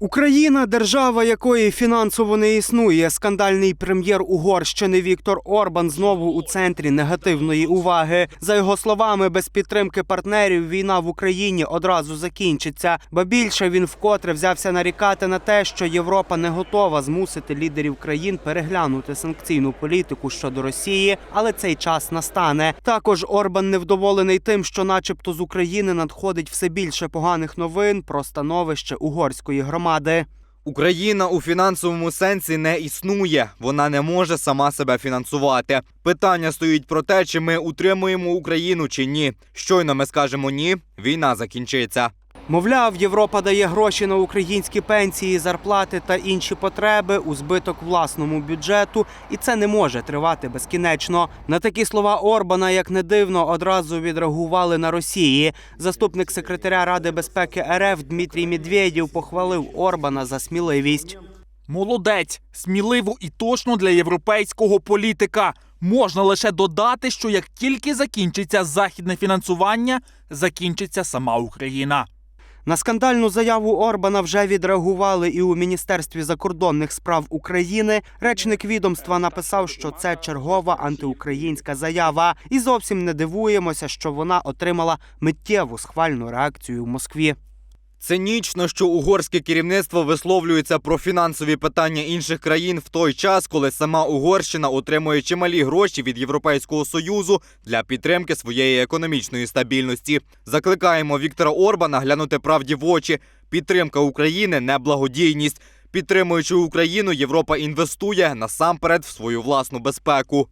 Україна держава, якої фінансово не існує. Скандальний прем'єр Угорщини Віктор Орбан знову у центрі негативної уваги. За його словами, без підтримки партнерів війна в Україні одразу закінчиться. Ба більше він вкотре взявся нарікати на те, що Європа не готова змусити лідерів країн переглянути санкційну політику щодо Росії, але цей час настане. Також Орбан невдоволений тим, що, начебто, з України надходить все більше поганих новин про становище угорської громади. Україна у фінансовому сенсі не існує. Вона не може сама себе фінансувати. Питання стоїть про те, чи ми утримуємо Україну чи ні. Щойно ми скажемо ні, війна закінчиться. Мовляв, Європа дає гроші на українські пенсії, зарплати та інші потреби у збиток власному бюджету, і це не може тривати безкінечно. На такі слова Орбана, як не дивно, одразу відреагували на Росії. Заступник секретаря Ради безпеки РФ Дмитрій Медведєв похвалив Орбана за сміливість. Молодець, сміливо і точно для європейського політика. Можна лише додати, що як тільки закінчиться західне фінансування, закінчиться сама Україна. На скандальну заяву Орбана вже відреагували і у Міністерстві закордонних справ України. Речник відомства написав, що це чергова антиукраїнська заява, і зовсім не дивуємося, що вона отримала миттєву схвальну реакцію в Москві. Цинічно, що угорське керівництво висловлюється про фінансові питання інших країн в той час, коли сама Угорщина отримує чималі гроші від Європейського союзу для підтримки своєї економічної стабільності. Закликаємо Віктора Орбана глянути правді в очі. Підтримка України не благодійність. Підтримуючи Україну, Європа інвестує насамперед в свою власну безпеку.